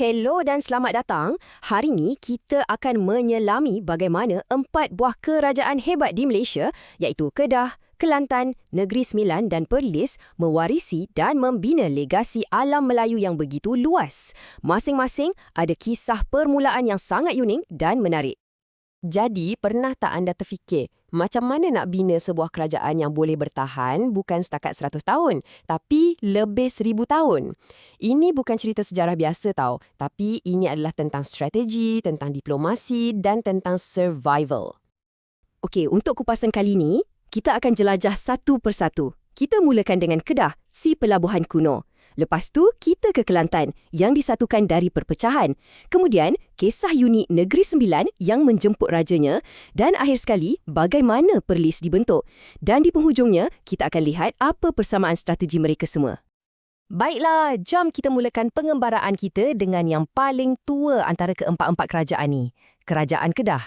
Hello dan selamat datang. Hari ini kita akan menyelami bagaimana empat buah kerajaan hebat di Malaysia iaitu Kedah, Kelantan, Negeri Sembilan dan Perlis mewarisi dan membina legasi alam Melayu yang begitu luas. Masing-masing ada kisah permulaan yang sangat unik dan menarik. Jadi, pernah tak anda terfikir macam mana nak bina sebuah kerajaan yang boleh bertahan bukan setakat 100 tahun, tapi lebih 1000 tahun? Ini bukan cerita sejarah biasa tau, tapi ini adalah tentang strategi, tentang diplomasi dan tentang survival. Okey, untuk kupasan kali ini, kita akan jelajah satu persatu. Kita mulakan dengan Kedah, si pelabuhan kuno. Lepas tu, kita ke Kelantan yang disatukan dari perpecahan. Kemudian, kisah unik Negeri Sembilan yang menjemput rajanya dan akhir sekali, bagaimana Perlis dibentuk. Dan di penghujungnya, kita akan lihat apa persamaan strategi mereka semua. Baiklah, jom kita mulakan pengembaraan kita dengan yang paling tua antara keempat-empat kerajaan ni. Kerajaan Kedah.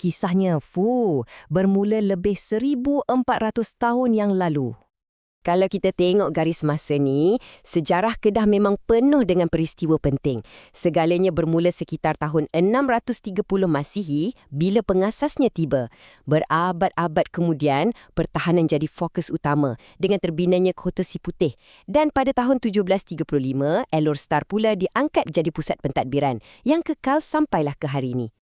Kisahnya, fu, bermula lebih 1400 tahun yang lalu. Kalau kita tengok garis masa ni, sejarah Kedah memang penuh dengan peristiwa penting. Segalanya bermula sekitar tahun 630 Masihi bila pengasasnya tiba. Berabad-abad kemudian, pertahanan jadi fokus utama dengan terbinanya Kota Si Putih. Dan pada tahun 1735, Elor Star pula diangkat jadi pusat pentadbiran yang kekal sampailah ke hari ini.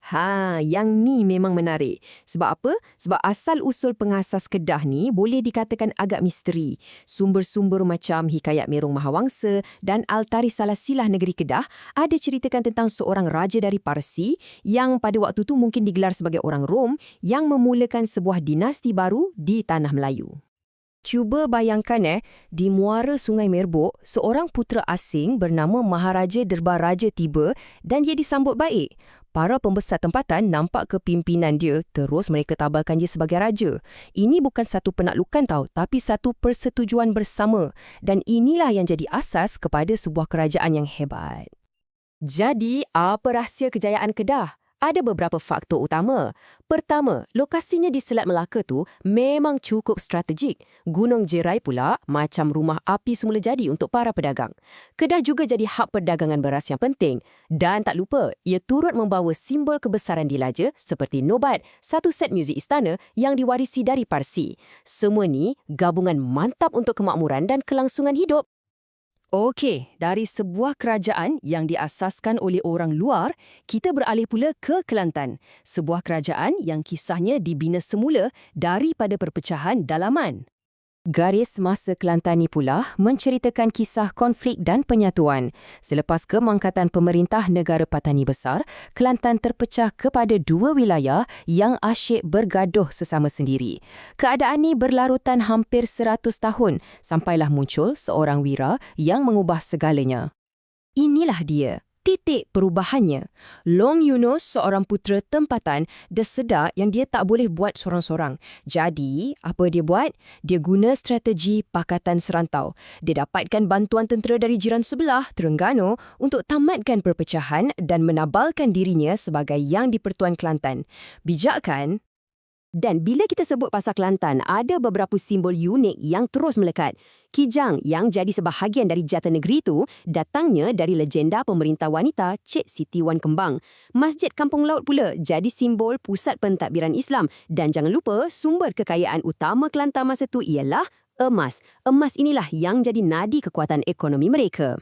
Ha, yang ni memang menarik. Sebab apa? Sebab asal-usul pengasas Kedah ni boleh dikatakan agak misteri. Sumber-sumber macam Hikayat Merung Mahawangsa dan Altari Salasilah Negeri Kedah ada ceritakan tentang seorang raja dari Parsi yang pada waktu tu mungkin digelar sebagai orang Rom yang memulakan sebuah dinasti baru di Tanah Melayu. Cuba bayangkan eh, di muara Sungai Merbok, seorang putera asing bernama Maharaja Derbar Raja tiba dan ia disambut baik. Para pembesar tempatan nampak kepimpinan dia terus mereka tabalkan dia sebagai raja. Ini bukan satu penaklukan tau, tapi satu persetujuan bersama. Dan inilah yang jadi asas kepada sebuah kerajaan yang hebat. Jadi, apa rahsia kejayaan Kedah? Ada beberapa faktor utama. Pertama, lokasinya di Selat Melaka tu memang cukup strategik. Gunung Jerai pula macam rumah api semula jadi untuk para pedagang. Kedah juga jadi hub perdagangan beras yang penting. Dan tak lupa, ia turut membawa simbol kebesaran dilaja seperti Nobat, satu set muzik istana yang diwarisi dari Parsi. Semua ni gabungan mantap untuk kemakmuran dan kelangsungan hidup. Okey, dari sebuah kerajaan yang diasaskan oleh orang luar, kita beralih pula ke Kelantan. Sebuah kerajaan yang kisahnya dibina semula daripada perpecahan dalaman. Garis masa Kelantan ni pula menceritakan kisah konflik dan penyatuan. Selepas kemangkatan pemerintah negara Patani Besar, Kelantan terpecah kepada dua wilayah yang asyik bergaduh sesama sendiri. Keadaan ini berlarutan hampir 100 tahun sampailah muncul seorang wira yang mengubah segalanya. Inilah dia, titik perubahannya. Long Yunus, seorang putera tempatan, dah sedar yang dia tak boleh buat sorang-sorang. Jadi, apa dia buat? Dia guna strategi pakatan serantau. Dia dapatkan bantuan tentera dari jiran sebelah, Terengganu, untuk tamatkan perpecahan dan menabalkan dirinya sebagai Yang di-Pertuan Kelantan. Bijak kan? Dan bila kita sebut pasal Kelantan, ada beberapa simbol unik yang terus melekat. Kijang yang jadi sebahagian dari jata negeri itu datangnya dari legenda pemerintah wanita Cik Siti Wan Kembang. Masjid Kampung Laut pula jadi simbol pusat pentadbiran Islam. Dan jangan lupa, sumber kekayaan utama Kelantan masa itu ialah emas. Emas inilah yang jadi nadi kekuatan ekonomi mereka.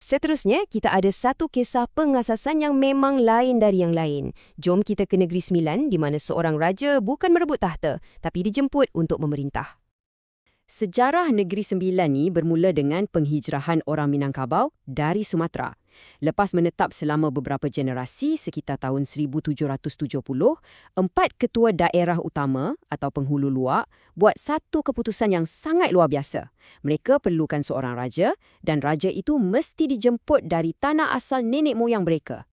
Seterusnya, kita ada satu kisah pengasasan yang memang lain dari yang lain. Jom kita ke Negeri Sembilan di mana seorang raja bukan merebut tahta, tapi dijemput untuk memerintah. Sejarah Negeri Sembilan ni bermula dengan penghijrahan orang Minangkabau dari Sumatera. Lepas menetap selama beberapa generasi sekitar tahun 1770, empat ketua daerah utama atau penghulu luar buat satu keputusan yang sangat luar biasa. Mereka perlukan seorang raja dan raja itu mesti dijemput dari tanah asal nenek moyang mereka.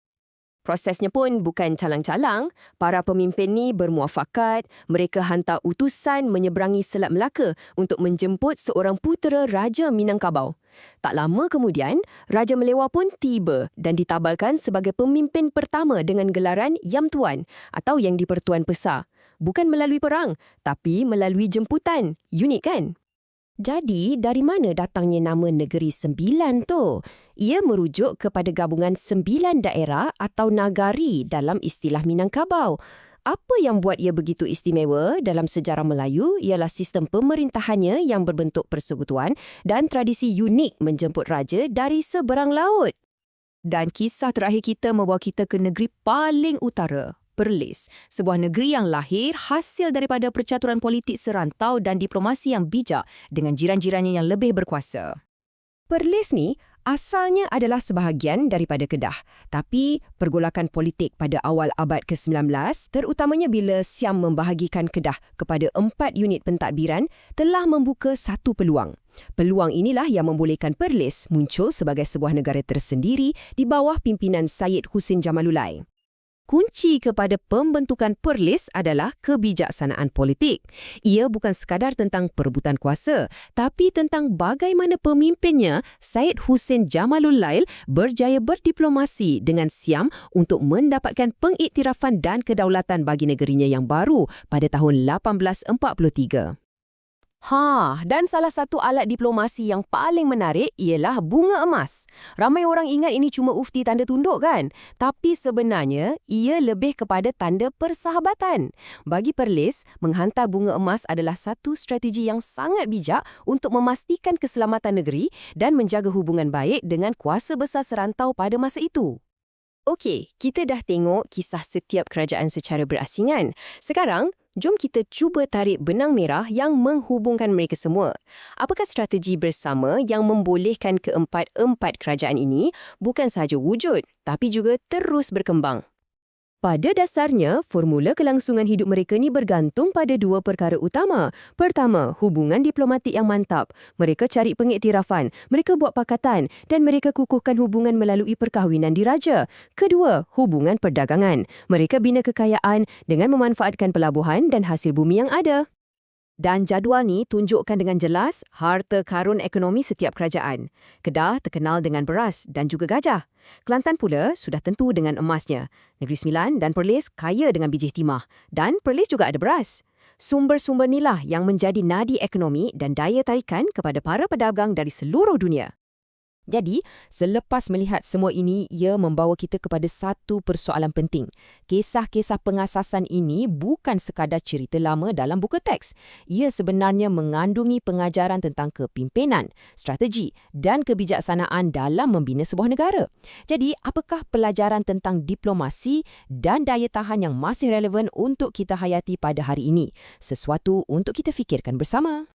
Prosesnya pun bukan calang-calang. Para pemimpin ni bermuafakat, mereka hantar utusan menyeberangi Selat Melaka untuk menjemput seorang putera Raja Minangkabau. Tak lama kemudian, Raja Melewa pun tiba dan ditabalkan sebagai pemimpin pertama dengan gelaran Yam Tuan atau Yang di-Pertuan Besar. Bukan melalui perang, tapi melalui jemputan. Unik kan? Jadi, dari mana datangnya nama Negeri Sembilan tu? Ia merujuk kepada gabungan sembilan daerah atau nagari dalam istilah Minangkabau. Apa yang buat ia begitu istimewa dalam sejarah Melayu ialah sistem pemerintahannya yang berbentuk persekutuan dan tradisi unik menjemput raja dari seberang laut. Dan kisah terakhir kita membawa kita ke negeri paling utara, Perlis, sebuah negeri yang lahir hasil daripada percaturan politik serantau dan diplomasi yang bijak dengan jiran-jirannya yang lebih berkuasa. Perlis ni asalnya adalah sebahagian daripada Kedah, tapi pergolakan politik pada awal abad ke-19, terutamanya bila Siam membahagikan Kedah kepada empat unit pentadbiran, telah membuka satu peluang. Peluang inilah yang membolehkan Perlis muncul sebagai sebuah negara tersendiri di bawah pimpinan Syed Husin Jamalulai. Kunci kepada pembentukan Perlis adalah kebijaksanaan politik. Ia bukan sekadar tentang perebutan kuasa, tapi tentang bagaimana pemimpinnya, Syed Hussein Jamalul Lail, berjaya berdiplomasi dengan Siam untuk mendapatkan pengiktirafan dan kedaulatan bagi negerinya yang baru pada tahun 1843. Ha, dan salah satu alat diplomasi yang paling menarik ialah bunga emas. Ramai orang ingat ini cuma ufti tanda tunduk kan? Tapi sebenarnya ia lebih kepada tanda persahabatan. Bagi Perlis, menghantar bunga emas adalah satu strategi yang sangat bijak untuk memastikan keselamatan negeri dan menjaga hubungan baik dengan kuasa besar serantau pada masa itu. Okey, kita dah tengok kisah setiap kerajaan secara berasingan. Sekarang, Jom kita cuba tarik benang merah yang menghubungkan mereka semua. Apakah strategi bersama yang membolehkan keempat-empat kerajaan ini bukan sahaja wujud, tapi juga terus berkembang? Pada dasarnya, formula kelangsungan hidup mereka ni bergantung pada dua perkara utama. Pertama, hubungan diplomatik yang mantap. Mereka cari pengiktirafan, mereka buat pakatan dan mereka kukuhkan hubungan melalui perkahwinan diraja. Kedua, hubungan perdagangan. Mereka bina kekayaan dengan memanfaatkan pelabuhan dan hasil bumi yang ada. Dan jadual ni tunjukkan dengan jelas harta karun ekonomi setiap kerajaan. Kedah terkenal dengan beras dan juga gajah. Kelantan pula sudah tentu dengan emasnya. Negeri Sembilan dan Perlis kaya dengan biji timah. Dan Perlis juga ada beras. Sumber-sumber inilah yang menjadi nadi ekonomi dan daya tarikan kepada para pedagang dari seluruh dunia. Jadi, selepas melihat semua ini, ia membawa kita kepada satu persoalan penting. Kisah-kisah pengasasan ini bukan sekadar cerita lama dalam buku teks. Ia sebenarnya mengandungi pengajaran tentang kepimpinan, strategi dan kebijaksanaan dalam membina sebuah negara. Jadi, apakah pelajaran tentang diplomasi dan daya tahan yang masih relevan untuk kita hayati pada hari ini? Sesuatu untuk kita fikirkan bersama.